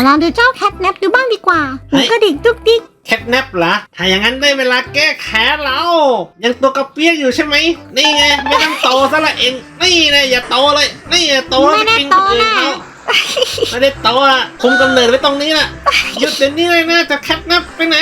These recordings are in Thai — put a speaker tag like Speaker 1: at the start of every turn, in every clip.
Speaker 1: เอาลองดูเจ้าแคทแนปดูบ้างดีกว่าหูกระดิกดุกดิก
Speaker 2: แคทแนปเหรอถ้าอย่างนั้นได้เวลาแก้แค้นแล้ว ยังตัวกระเปียกอยู่ใช่ไหม นี่ไง ไม่ต้องโตซะละเอง นี่นะอย่าโตเลย นี่อย่าโตแล้วปกินคนอื่นเขา ไม่ได้โตอะคุมกำเนิดไว้ตรงนี้น่ะหยุดเดี๋ยวนี้เลยนะจะแคทแนปไปไหน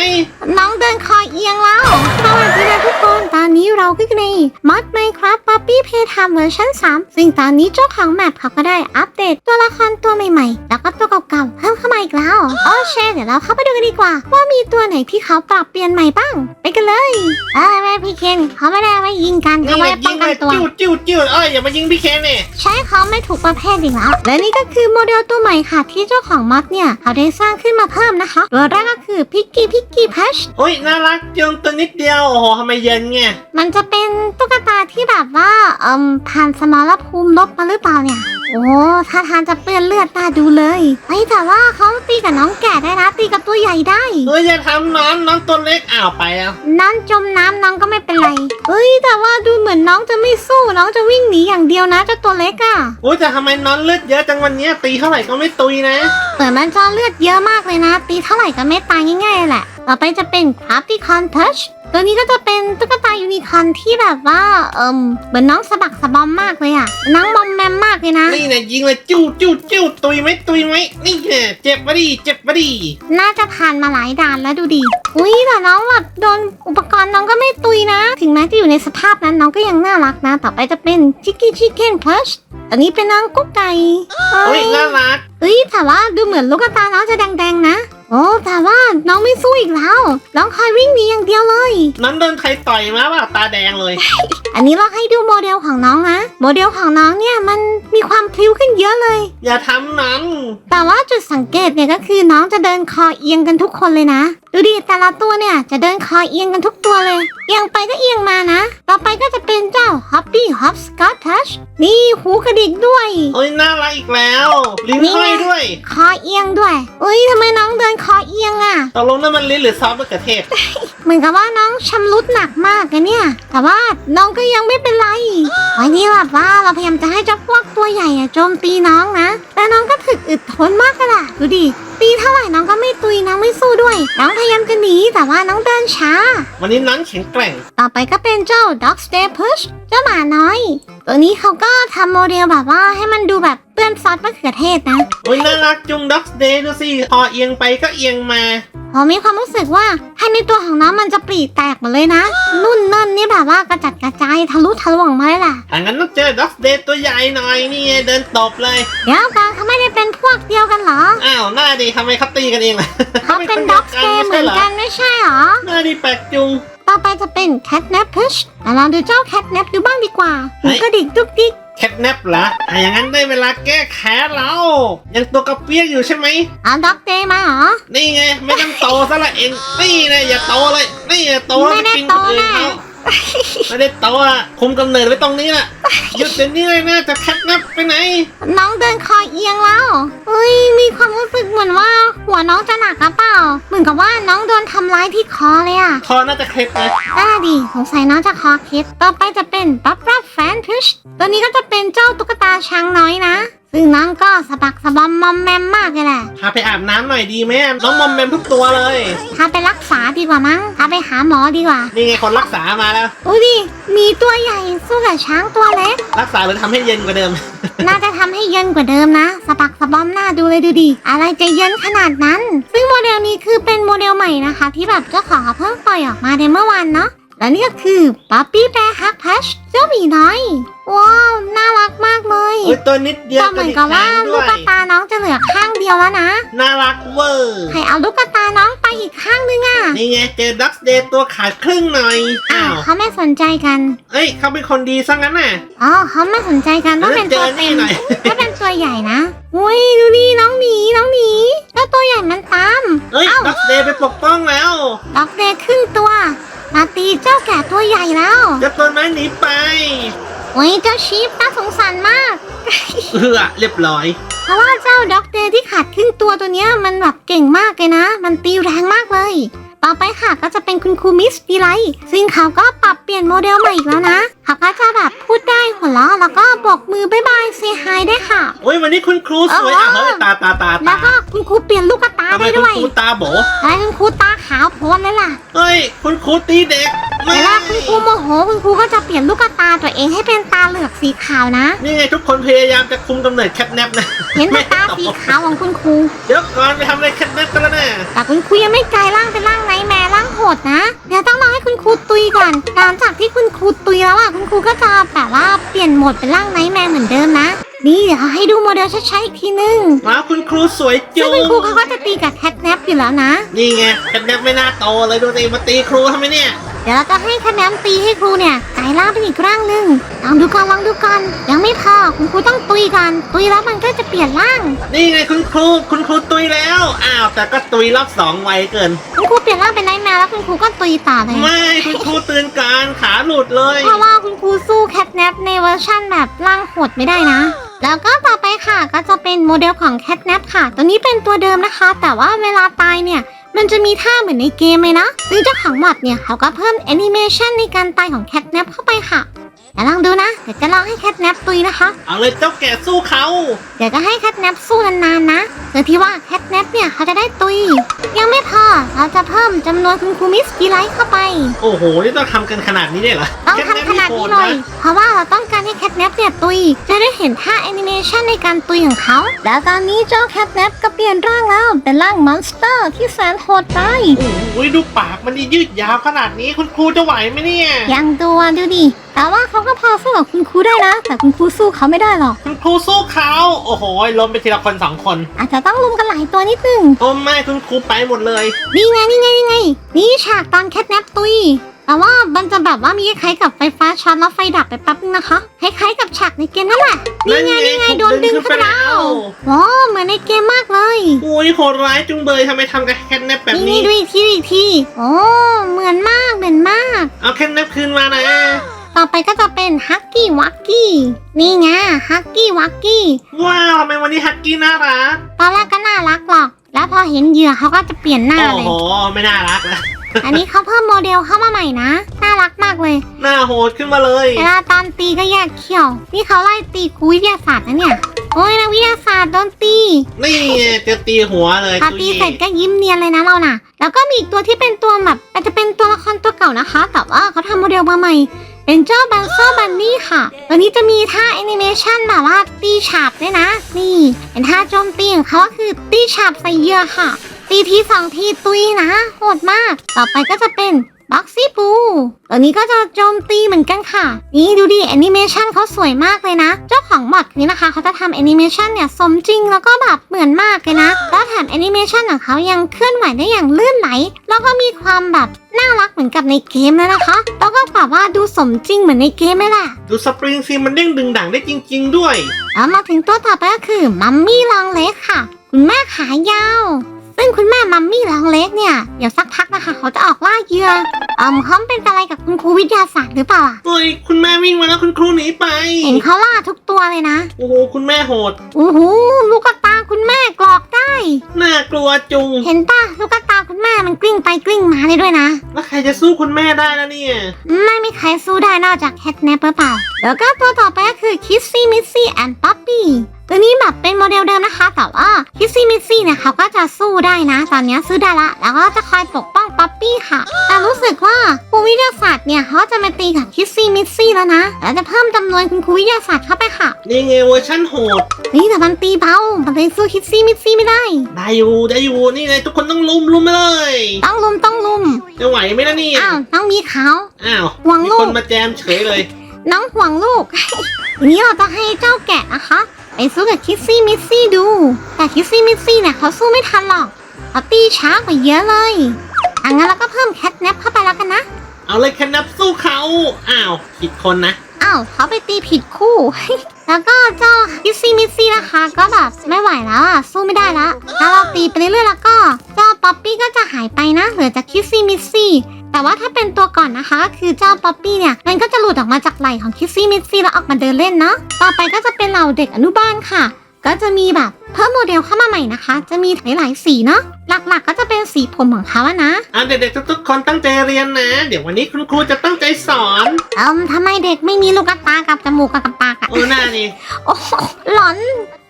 Speaker 1: น้องเดินคอเอียงแล้วสวัสดีนะทุกคน ตอนนี้เราก็อยู่ในมอดไมครับป๊อปปี้เพย์ทามเวอร์ชัน3 ซึ่งตอนนี้เจ้าของแมปเขาก็ได้อัปเดตตัวละครตัวใหม่ๆ แล้วก็ตัวเก่าๆ เพิ่มเข้ามาอีกแล้ว โอเคเดี๋ยวเราเข้าไปดูกันดีกว่า ว่ามีตัวไหนที่เขาปรับเปลี่ยนใหม่บ้าง ไปกันเลยเอ้ยแม่พี่เคนเขาไม่ได้เอาไว้ยิงกันเขา
Speaker 2: นี่
Speaker 1: ไว้
Speaker 2: ไง
Speaker 1: ป้
Speaker 2: ยิ
Speaker 1: อง
Speaker 2: ง
Speaker 1: กั
Speaker 2: เล
Speaker 1: น
Speaker 2: ย
Speaker 1: ตัว
Speaker 2: จิ้วจิ้วจิ้วเอ้ยอย่ามายิงพี่เคนเนี่ย
Speaker 1: ใช้เขาไม่ถูกประเภทอีกแล้วและนี่ก็คือโมเดลตัวใหม่ค่ะที่เจ้าของมอดเนี่ยเขาได้สร้างขึ้นมาเพิ่มนะคะ ตัวแรกก็คือพิกกี้พิกกี้พัช
Speaker 2: โอ้ยน่ารักจังตัวนิดเดียวโอ้โหทำไมเย็นไง
Speaker 1: มันจะเป็นตุ๊กตาที่แบบว่าเอ่มผ่านสมรภูมิลบมาหรือเปล่าเนี่ย โอ้ท่าทางจะเปื้อนเลือดน่าดูเลยเฮ้ยแต่ว่าเขาตีกับน้องแก่ได้นะตีกับตัวใหญ่ได้
Speaker 2: เฮ้ยอย่าทำน้องน้องตัวเล็กอ้าวไปแล้ว
Speaker 1: น้องจมน้ำน้องก็ไม่เป็นไรเฮ้ยแต่ว่าดูเหมือนน้องจะไม่สู้น้องจะวิ่งหนีอย่างเดียวนะเจ้าตัวเล็กอะ
Speaker 2: โอ้ยแต่ทำไมน้องเลือดเยอะจังวันเนี้ยตีเท่าไหร่ก็ไม่ตุยนะ
Speaker 1: เหมือนมันจะเลือดเยอะมากเลยนะ ตีเท่าไหร่ก็ไม่ตายง่ายๆแหละ ต่อไปจะเป็นคราฟตี้คอนทัชตัวนี้ก็จะเป็นตุ๊กตายูนิคอร์นที่แบบว่าเอิมเหมือนน้องสะบักสะบอมมากเลยอะน้องบอมแมมมากเลยนะ
Speaker 2: นี่เนี่ยยิงเลยจิ้วจิ้วจิ้วตุยไหมตุยไหมนี่เนี่ยเจ็บปะดิเจ็บปะดิ
Speaker 1: น่าจะผ่านมาหลายด่านแล้วดูดิอุ้ยแต่น้องแบบโดนอุปกรณ์น้องก็ไม่ตุยนะ ถึงแม้จะอยู่ในสภาพนั้นน้องก็ยังน่ารักนะ ต่อไปจะเป็นชิคกี้ชิคเก้นพลัช อันนี้เป็นน้องกุ๊กไก่
Speaker 2: โอ้ยน่ารัก
Speaker 1: เฮ้ยแต่ว่าดูเหมือนลูกตาน้องจะแดงๆนะ โอ้แต่ว่าน้องไม่สู้อีกแล้วน้องคอยวิ่งหนีอย่างเดียวเลย
Speaker 2: น้องโดนใครต่อยมาเปล่าตาแดงเลย
Speaker 1: อันนี้เราให้ดูโมเดลของน้องนะ โมเดลของน้องเนี่ยมันมีความพลิ้วขึ้นเยอะเลย
Speaker 2: อย่าทำน้อง
Speaker 1: แต่ว่าจุดสังเกตเนี่ยก็คือน้องจะเดินคอเอียงกันทุกคนเลยนะดูดิแต่ละตัวเนี่ยจะเดินคอเอียงกันทุกตัวเลย เอียงไปก็เอียงมานะ ต่อไปก็จะเป็นเจ้า Hoppy Hop Scott Touch นี่หูกระดิกด้วย
Speaker 2: โอ้ยน่ารักอีกแล้ว ลิ้น
Speaker 1: นี่ไง
Speaker 2: ห้อยด้วย
Speaker 1: คอเอียงด้วยอุ้ยทำไมน้องเดินคอเอียงอะ่ะ
Speaker 2: ตกลงนั่นมันลิ้นหรือซอสมะเขือเทศ
Speaker 1: เหมือนกับว่าน้องชำรุดหนักมากนะเนี่ย แต่ว่าน้องก็ยังไม่เป็นไรวันนี้แบบว่าเราพยายามจะให้เจ้าพวกตัวใหญ่อะโจมตีน้องนะ แต่น้องก็ถึกอึดทนมากเลยล่ะ ดูดิ ตีเท่าไหร่น้องก็ไม่ตุยน้องไม่สู้ด้วย น้องพยายามจะหนีแต่ว่าน้องเดินช้า
Speaker 2: วันนี้น้องแข็งแกร่ง
Speaker 1: ต่อไปก็เป็นเจ้า Dog Stay Push เจ้าหมาน้อย ตัวนี้เขาก็ทำโมเดลแบบว่าให้มันดูแบบเปื้อนซอสมะเขือเทศนะ
Speaker 2: โอ้ยน่ารักจุงด็อกเดย์ดูสิพอเอียงไปก็เอียงมา
Speaker 1: ผมมีความรู้สึกว่าภายในตัวของน้องมันจะปรีแตกหมดเลยนะ นุ่นนั่นนี่แบบว่ากระจัดกระจายทะลุทะลวงมาเลยล่ะ
Speaker 2: ถ้างั้นต้องเจอด็อกเดย์ตัวใหญ่หน่อยนี่ไงเดินตบเลย
Speaker 1: เดี๋ยวกันเขาไม่ได้เป็นพวกเดียวกันเหรอ
Speaker 2: อ้าวหน้าดีทำไมเขาตีกันเองล่ะ
Speaker 1: เขาเป็นด็อกสเตย์เหมือนกันไม่ใช่เหรอ
Speaker 2: หน้าดีแปลกจุง
Speaker 1: ต่อไปจะเป็น Catnap Push แต่ลองดูเจ้า Catnap ดูบ้างดีกว่า
Speaker 2: เฮ้
Speaker 1: หู
Speaker 2: ย
Speaker 1: กระดิกดุกดิก
Speaker 2: แคทแนปเหรอถ้าอย่างนั้นได้เวลาแก้แค้นแล้ว ยังตัวกระเปียกอยู่ใช่ไหม
Speaker 1: เอาด็อกเดย์มาเหรอ
Speaker 2: นี่ไง ไม่ต้องโตซะละเอง นี่นะอย่าโตเลย นี่อย่าโตแล้ว
Speaker 1: ไม่
Speaker 2: ไป
Speaker 1: ได้
Speaker 2: กิน
Speaker 1: โต
Speaker 2: คนอื่น
Speaker 1: แน่
Speaker 2: เขา ไม่ได้โตอะคุมกำเนิดไว้ตรงนี้น่ะหยุดเดี๋ยวนี้เลยนะจะแคทแนปไปไหน
Speaker 1: น้องเดินคอเอียงแล้วเฮ้ย มีความรู้สึกเหมือนว่า หัวน้องจะหนักหรือเปล่า เหมือนกับว่าน้องโดนทำร้ายที่คอเลยอะ
Speaker 2: คอน่าจะเคล็ดนะ
Speaker 1: น่าดีสงสัยน้องจะคอเคล็ดต่อไปจะเป็นบับรับแฟนพิชตัวนี้ก็จะเป็นเจ้าตุ๊กตาช้างน้อยนะซึ่งน้องก็สะบักสะบอมมอมแมมมากเลยแหละ
Speaker 2: พาไปอาบน้ำหน่อยดีไหมน้องมอมแมมทุกตัวเลย
Speaker 1: พาไปรักษาดีกว่ามั้ง พาไปหาหมอดีกว่า
Speaker 2: นี่ไงคนรักษามาแล้ว
Speaker 1: อุ้ยดิมีตัวใหญ่สู้กับช้างตัวเล็ก
Speaker 2: รักษาหรือทำให้เย็นกว่าเดิม
Speaker 1: น่าจะทำให้เย็นกว่าเดิมนะ สะบักสะบอมหน้าดูเลยดูดิ อะไรจะเย็นขนาดนั้น ซึ่งโมเดลนี้คือเป็นโมเดลใหม่นะคะ ที่แบบเจ้าของเขาเพิ่งปล่อยออกมาในเมื่อวานเนาะ และนี่ก็คือป๊อปปี้แบร์ฮักพัชเจ้าหมีน้อย ว้าว น่ารักมากเลย
Speaker 2: โอ้ยตัวนิดเดียว
Speaker 1: ก็เหมือนกับว่า
Speaker 2: ระดิ
Speaker 1: ลูก
Speaker 2: แข
Speaker 1: กระ
Speaker 2: น
Speaker 1: ตาน้องจะเหลือข้างเดียวแล้วนะ
Speaker 2: น่ารักเวอร์
Speaker 1: ใครเอาลูกกระตาน้องไปอีกข้างนึงอะ
Speaker 2: นี่ไงเจอด็อกเดย์ตัวขาดครึ่งหน่อย
Speaker 1: อ้า
Speaker 2: อ้าวว
Speaker 1: เขาไม่สนใจกัน
Speaker 2: เอ้ยเขาเป็นคนดีซะงั้นน่ะ
Speaker 1: อ๋อเขาไม่สนใจกันต้องเป็น
Speaker 2: เจ
Speaker 1: ตัว
Speaker 2: อ
Speaker 1: เต็
Speaker 2: นี่
Speaker 1: ม
Speaker 2: หน่อย
Speaker 1: ถ้าเป็นตัวใหญ่นะอุ้ยดูดิน้องหมีน้องหมีแล้วตัวใหญ่มันตาม
Speaker 2: เอ้ย
Speaker 1: เอ้า
Speaker 2: ด็อกเดย์ไปปกป้องแล้ว
Speaker 1: ด็อกเดย์ครึ่งตัว มาตีเจ้าแก่ตัวใหญ่แล้ว
Speaker 2: เจะตัวนั้นหนีไป
Speaker 1: โอ้ยเจ้าชีฟน่าสงสารมาก
Speaker 2: เออเรียบร้อย
Speaker 1: เพราะว่าเจ้าด็อกเดย์ที่ขาดครึ่งตัวตัวเนี้ยมันแบบเก่งมากเลยนะ มันตีแรงมากเลย ต่อไปค่ะก็จะเป็นคุณครูมิสดีไลท์ซึ่งเขาก็ปรับเปลี่ยนโมเดลใหม่อีกแล้วนะเขาก็จะแบบพูดได้หัวเราะแล้วก็บอกมือบายบายเซฮายได้ค่ะ
Speaker 2: โอ้ยวันนี้คุณครูสวย
Speaker 1: เออ
Speaker 2: อะเฮ้ยตาตาตา
Speaker 1: แล้
Speaker 2: ตาว
Speaker 1: ก็คุณครูเปลี่ยนลูกตา
Speaker 2: ทำไม
Speaker 1: ได้
Speaker 2: คุณ
Speaker 1: ด้วย
Speaker 2: ครูตาโบ
Speaker 1: อะไรคุณครูตาขาวโพลนเลยล่ะ
Speaker 2: เฮ้ยคุณครูตีเด็กไม่
Speaker 1: เวลาคุณครูโมโหคุณครูก็จะเปลี่ยนลูกตาตัวเองให้เป็นตาเหลือกสีขาวนะ
Speaker 2: นี่ไงทุกคนพยายามจะคุมกำเนิดแคทแนปนะ
Speaker 1: เห็นแต่ตาสีขาวของคุณครู
Speaker 2: เดี๋ยวก่อนไปทำอะไรแคทแนปกันแล้วเนี่ย
Speaker 1: แต่คุณครูยังไม่กลายร่างเป็นร่างไนท์แมร์ร่างโหดนะ เดี๋ยวต้องรอให้คุณครูตุยก่อนหลังจากที่คุณครูตุยแล้วอะคุณครูก็จะแบบว่าเปลี่ยนโหมดเป็นร่างไนท์แมร์เหมือนเดิมนะ นี่เดี๋ยวให้ดูโมเดลชัดๆอีกทีนึง
Speaker 2: ว้าวคุณครูสวย
Speaker 1: ซึ่
Speaker 2: จุ
Speaker 1: ง
Speaker 2: ง
Speaker 1: คุณครูเขาก็จะตีกับแคทแนปอยู่แล้วนะ
Speaker 2: นี่ไงแคทแนปไม่น่าโตเลยดูสิมาตีครูทำไมเนี่ย
Speaker 1: เดี๋ยวเราจะให้แคทแนปตีให้ครูเนี่ยกลายร่างเป็นอีกร่างหนึ่งลองดูก่อนลองดูก่อนยังไม่พอคุณครูต้องตุยก่อนตุยแล้วมันก็จะเปลี่ยนร่าง
Speaker 2: นี่ไงคุณครู คุณครูตุยแล้ว อ้าวแต่ก็ตุยรอบสองไวเกิน
Speaker 1: คุณครูเปลี่ยนร่างเป็นไนท์แมร์แล้วคุณครูก็ตุยต่อเลย
Speaker 2: ไม่คุณครูตื่นการขาหลุดเลย
Speaker 1: เพราะว่าคุณครูสู้แคทแนปในเวอร์ชั่นแบบร่างโหดไม่ได้นะ แล้วก็ต่อไปค่ะก็จะเป็นโมเดลของแคทแนปค่ะ ตัวนี้เป็นตัวเดิมนะคะ แต่ว่าเวลาตายเนี่ย มันจะมีท่าเหมือนในเกมเลยนะซึ่งเจ้าของมอดเนี่ยเขาก็เพิ่มแอนิเมชันในการตายของแคทแนปเข้าไปค่ะ เดี๋ยวลองดูนะ เดี๋ยวจะลองให้แคทแนปตุยนะคะ
Speaker 2: เอาเลยเจ้าแก่สู้เขา
Speaker 1: เดี๋ยวจะให้แคทแนปสู้นานๆนะเพื่อที่ว่าแคทแนปเนี่ยเขาจะได้ตุย ยังไม่พอ เราจะเพิ่มจำนวนคุณครูมิสกีไลท์เข้าไป
Speaker 2: โอ้โห นี่ต้องทำกันขนาดนี้เลยเหรอ
Speaker 1: ต้อง
Speaker 2: แคทแนป
Speaker 1: ทำขนาดนี้
Speaker 2: โห
Speaker 1: เลย
Speaker 2: นะ
Speaker 1: เพราะว่าเราต้องการให้แคทแนปเนี่ยตุย จะได้เห็นท่าแอนิเมชันในการตุยของเขา แล้วตอนนี้เจ้าแคทแนปก็เปลี่ยนร่างแล้ว เป็นร่างมอนสเตอร์ที่แสนโหดไป
Speaker 2: โอ้ยดูปากมันนี่ยืดยาวขนาดนี้คุณครูจะไหวไหมเนี่ย
Speaker 1: ยังตัวดูดิ แต่ว่าเขาก็พอสู้กับคุณครูได้นะ แต่คุณครูสู้เขาไม่ได้หรอก
Speaker 2: คุณครูสู้เขาโอ้โหล้มไปทีละคนสองคน
Speaker 1: อาจจะต้องลุมกันหลายตัวนิดนึง
Speaker 2: โอ้ไม่คุณครูไปหมดเลย
Speaker 1: นี่ไงนี่ไงนี่ไง นี่ฉากตอนแคทแนปตุยแต่ว่ามันจะแบบว่ามีคล้ายๆกับไฟฟ้าช็อตแล้วไฟดับไปแป๊บนึงนะคะคล้ายๆกับฉากในเกมนั่นแหละนี่ไงนี่ไงโดนดึงขึ้นมาแล้วว้าวเหมือนในเกมมากเลย
Speaker 2: โอ้ยโหดร้ายจุงเบยทำไมทำกับแคทแนปแบบ
Speaker 1: นี่
Speaker 2: นี้
Speaker 1: นี่ดูอีกทีดูอีกทีโอ้เหมือนมากเหมือนมาก
Speaker 2: เอาแคทแนปคืนมานะ
Speaker 1: ต่อไปก็จะเป็นฮักกี้วักกี้นี่ไงฮักกี้วักกี้
Speaker 2: ว้าวทำไมวันนี้ฮักกี้น่ารัก
Speaker 1: ตอนแรกก็น่ารักหรอก แล้วพอเห็นเหยื่อเขาก็จะเปลี่ยนหน้า
Speaker 2: โอ้
Speaker 1: เลย
Speaker 2: โหไม่น่ารักแล้ว
Speaker 1: อันนี้เขาเพิ่มโมเดลเข้ามาใหม่นะ น่ารักมากเลย
Speaker 2: หน้าโหดขึ้นมาเลย
Speaker 1: เวลาตอนตีก็แยกเขี้ยว นี่เขาไล่ตีครูวิทยาศาสตร์นะเนี่ย โอ้ยนักวิทยาศาสตร์โดนตี
Speaker 2: นี่ไงจะตีหัวเลย
Speaker 1: พอตีเสร็จก็ยิ้มเนียนเลยนะเราน่ะ แล้วก็มีอีกตัวที่เป็นตัวแบบอาจจะเป็นตัวละครตัวเก่านะคะ แต่ว่าเขาทำโมเดลมาใหม่ เป็นเจ้าบันเซอร์บันนี่ค่ะตัวนี้จะมีท่าแอนิเมชันแบบว่าตีฉาบด้วยนะ นี่ เป็นท่าโจมตีของเขาคือตีฉาบใส่เหยื่อค่ะ ตีทีสองทีตุยนะ โหดมาก ต่อไปก็จะเป็นบ็อกซี่ปูตัวนี้ก็จะโจมตีเหมือนกันค่ะ นี่ดูดิแอนิเมชันเขาสวยมากเลยนะ เจ้าของมอดนี้นะคะ เขาจะทำแอนิเมชันเนี่ยสมจริงแล้วก็แบบเหมือนมากเลยนะ แล้วแถมแอนิเมชันของเขายังเคลื่อนไหวได้อย่างลื่นไหล แล้วก็มีความแบบน่า เหมือนกับในเกมเลยนะคะ แล้วก็แบบว่าดูสมจริงเหมือนในเกมเลยแหละ
Speaker 2: ดูสปริงซีมันเด้งดึงดังได้จริง ๆ ด้วย
Speaker 1: แล้วมาถึงตัวต่อไปก็คือมัมมี่ลองเล็กค่ะ คุณแม่ขายาว ซึ่งคุณแม่มัมมี่ลองเล็กเนี่ย เดี๋ยวสักพักนะคะเขาจะออกล่าเหยื่อเอ่มเขาเป็นอะไรกับคุณครูวิทยาศาสตร์หรือเปล่าอะ
Speaker 2: เฮ้ย คุณแม่วิ่งมาแล้วคุณครูหนีไป
Speaker 1: เห็นเขาล่าทุกตัวเลยนะ
Speaker 2: โอ้โห คุณแม่โหด
Speaker 1: โอ้โหลูกตาคุณแม่กรอกได้
Speaker 2: น่ากลัวจุง
Speaker 1: เห็นป่ะลูกตา คุณแม่มันกลิ้งไปกลิ้งมาได้ด้วยนะ
Speaker 2: แล้วใครจะสู้คุณแม่ได้แล้วเนี่ย
Speaker 1: ไม่มีใครสู้ได้นอกจากแคทแนปเปอร์เปล่าแล้วก็ตัวต่อไปก็คือคิสซี่มิสซี่แอนด์ป๊อปปี้ตัวนี้แบบเป็นโมเดลเดิมนะคะ แต่ว่าคิสซี่มิสซี่เนี่ยเขาก็จะสู้ได้นะ ตอนนี้ซื้อได้ละ แล้วก็จะคอยปกป้องป๊อปปี้ค่ะ แต่รู้สึกว่าครูวิทยาศาสตร์เนี่ยเขาจะมาตีกับคิสซี่มิสซี่แล้วนะแล้วจะเพิ่มจำนวนคุณครูวิทยาศาสตร์เข้าไปค่ะ
Speaker 2: นี่ไงเวอร์ชั่นโหด
Speaker 1: นี่แต่มันตีเบา มันเลยสู้คิสซี่มิสซี่ไม่ได้
Speaker 2: ได้อยู่ได้อยู่นี่ไงทุกคนต้องลุมลุมไปเลย
Speaker 1: ต้องลุมต้องลุม
Speaker 2: จะไหวไหมล่ะเนี่ย
Speaker 1: อ้าวน้องมีขาว
Speaker 2: อ้าว
Speaker 1: หวัง
Speaker 2: มี
Speaker 1: ลูก
Speaker 2: คนมาแจมเฉยเลย
Speaker 1: น้องห่วงลูก ทีนี้เราจะให้เจ้าแกะนะคะไปสู้กับคิสซี่มิสซี่ดู แต่คิสซี่มิสซี่เนี่ยเขาสู้ไม่ทันหรอกเขาตีช้ากว่าเยอะเลยอังั้นเราก็เพิ่มแคทแนปเข้าไปแล้วกันนะ
Speaker 2: เอาเลยแคนับสู้เขาอ้าวผิดคนนะ
Speaker 1: อ้าวเขาไปตีผิดคู่ แล้วก็เจ้าคิซี่มิซี่นะคะ ก็แบบไม่ไหวแล้วอะสู้ไม่ได้ละถ้าเราตีไปเรื่อยๆแล้วก็ เจ้าป๊อปปี้ก็จะหายไปนะเหลือจากคิซี่มิซี่แต่ว่าถ้าเป็นตัวก่อนนะคะก็คือเจ้าป๊อปปี้เนี่ยมันก็จะหลุดออกมาจากไหล่ของคิสซี่มิสซี่แล้วออกมาเดินเล่นเนาะต่อไปก็จะเป็นเหล่าเด็กอนุบาลค่ะ กก็จะมีแบบเพิ่มโมเดลเข้ามาใหม่นะคะ จะมีหลายๆสีเนาะหลักๆ ก็จะเป็นสีผมของเขาอะนะ
Speaker 2: อะเด็กๆทุกๆคนตั้งใจเรียนนะ เดี๋ยววันนี้คุณครูจะตั้งใจสอน
Speaker 1: เอิมทำไมเด็กไม่มีลูกตากับจมูกกับปากอะ
Speaker 2: โอ้หน้านี่
Speaker 1: โอ้โหหลอน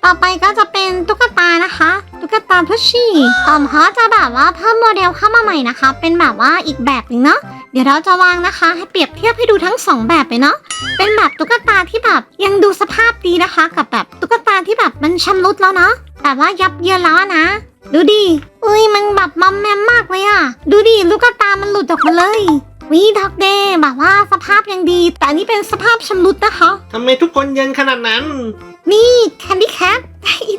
Speaker 1: ต่อไปก็จะเป็นตุ๊กตานะคะตุ๊กตาพุชชี่ตอมเขาจะแบบว่าเพิ่มโมเดลเข้ามาใหม่นะคะ เป็นแบบว่าอีกแบบหนึ่งเนาะเดี๋ยวเราจะวางนะคะ ให้เปรียบเทียบให้ดูทั้งสองแบบเลยเนาะเป็นแบบตุ๊กตาที่แบบยังดูสภาพดีนะคะ กับแบบตุ๊กตาที่แบบมันชำรุดแล้วเนาะแต่ว่ายับเยินแล้วอนะ ดูดิอุ้ยมันแบบมัมแมมมากเลยอะดูดิลูกตามันหลุดออกมาเลย วีด็อกเดย์แบบว่าสภาพยังดี แต่อันนี้เป็นสภาพชำรุดนะคะ
Speaker 2: ทำไมทุกคนเย็นขนาดนั้น
Speaker 1: นี่แคนดี้แคท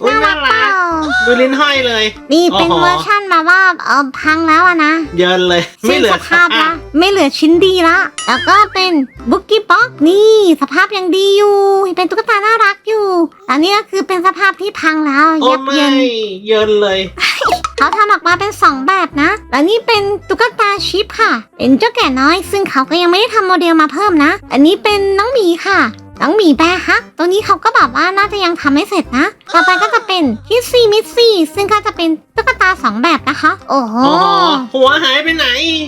Speaker 2: โอ้ย
Speaker 1: น่ารัก
Speaker 2: น่ารัก
Speaker 1: เปล่า
Speaker 2: ดูลิ้นห้อยเลย
Speaker 1: นี่เป็น
Speaker 2: โอ้โห
Speaker 1: เวอร์ชั่นแบบว่าเออพังแล้วอะนะ
Speaker 2: เยินเลย ไม่เหลือ
Speaker 1: สิ้นสภาพละไม่เหลือชิ้นดีละ แล้วก็เป็นบุกกี้บ็อกนี่สภาพยังดีอยู่ เป็นตุ๊กตาน่ารักอยู่อันนี้ก็คือเป็นสภาพที่พังแล้ว
Speaker 2: โอ้
Speaker 1: ยับ
Speaker 2: ไม่
Speaker 1: เยิน
Speaker 2: เยินเลย
Speaker 1: เขาทำออกมาเป็น2แบบนะ แล้วนี่เป็นตุ๊กตาชิปค่ะ เป็นเจ้าแก่น้อย ซึ่งเขาก็ยังไม่ได้ทำโมเดลมาเพิ่มนะ อันนี้เป็นน้องหมีค่ะ น้องหมีแบร์ฮักตัวนี้เขาก็แบบว่าน่าจะยังทำไม่เสร็จนะ ต่อไปก็จะเป็นคิสซี่มิสซี่ซึ่งก็จะเป็นตุ๊กตา2แบบนะคะโอ้โห
Speaker 2: โอ้โห หัวหายไปไหน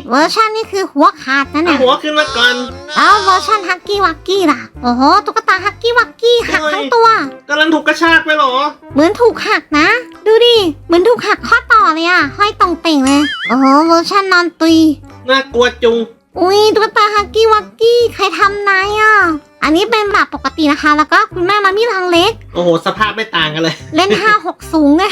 Speaker 1: เวอร์ชันนี่คือหัวขาดนะ
Speaker 2: เอา
Speaker 1: เนี่ย
Speaker 2: หัวขึ้นมาก่อน
Speaker 1: แล้วเวอร์ชันฮักกี้วักกี้ล่ะ โอ้โห ตุ๊กตาฮักกี้วักกี้หัก
Speaker 2: โอ้ย
Speaker 1: ทั้งตัว
Speaker 2: กำลังถูกกระชากไปเหรอ
Speaker 1: เหมือนถูกหักนะ ดูดิ เหมือนถูกหักข้อต่อเลยอะห้อยตรงเป่งเลย โอ้โห เวอร์ชันนอนตุย
Speaker 2: น่ากลัวจุง
Speaker 1: อุ้ยตุ๊กตาฮักกี้วักกี้ใครทำนายอะ อันนี้เป็นแบบปกตินะคะ แล้วก็คุณแม่มามีทางเล็ก
Speaker 2: โอ้โห สภาพไม่ต่างกันเลย
Speaker 1: เล่น5 6สูงเลย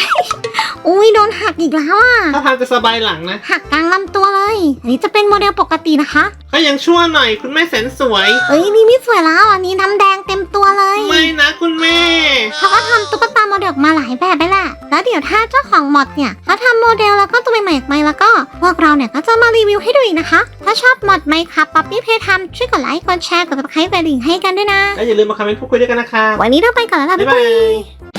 Speaker 1: อุ้ยโดนหักอีกแล้วอะ
Speaker 2: ถ้าทางจะสบายหลังนะ
Speaker 1: หักกลางลำตัวเลย อันนี้จะเป็นโมเดลปกตินะคะ
Speaker 2: ก็ยังชั่วหน่อยคุณแม่แสนสวย
Speaker 1: เอ้ยนี่ไม่สวยแล้วอันนี้น้ำแดงเต็มตัวเลย
Speaker 2: ไม่นะคุณแม่
Speaker 1: เขาก็ทำตุ๊กตา โมเดลออกมาหลายแบบไปแหละแล้วเดี๋ยวถ้าเจ้าของมอดเนี่ยเขาทำโมเดลแล้วก็ตัวใหม่ๆออกมาแล้วก็ พวกเราเนี่ยก็จะมารีวิวให้ดูอีกนะคะ ถ้าชอบมอดไหมครับป๊อปปี้เพย์ทำช่วยกดไลค์กดแชร์กดติดตามกดดิ่งให้กันด้วยนะ
Speaker 2: แล้วอย่าลืมมาคอมเมนต์พูดคุยด้วยกันนะคะ
Speaker 1: วันนี้เราไปก่อนแล้วล่ะ
Speaker 2: บ๊าย
Speaker 1: บ๊าย
Speaker 2: บา
Speaker 1: บาย
Speaker 2: ย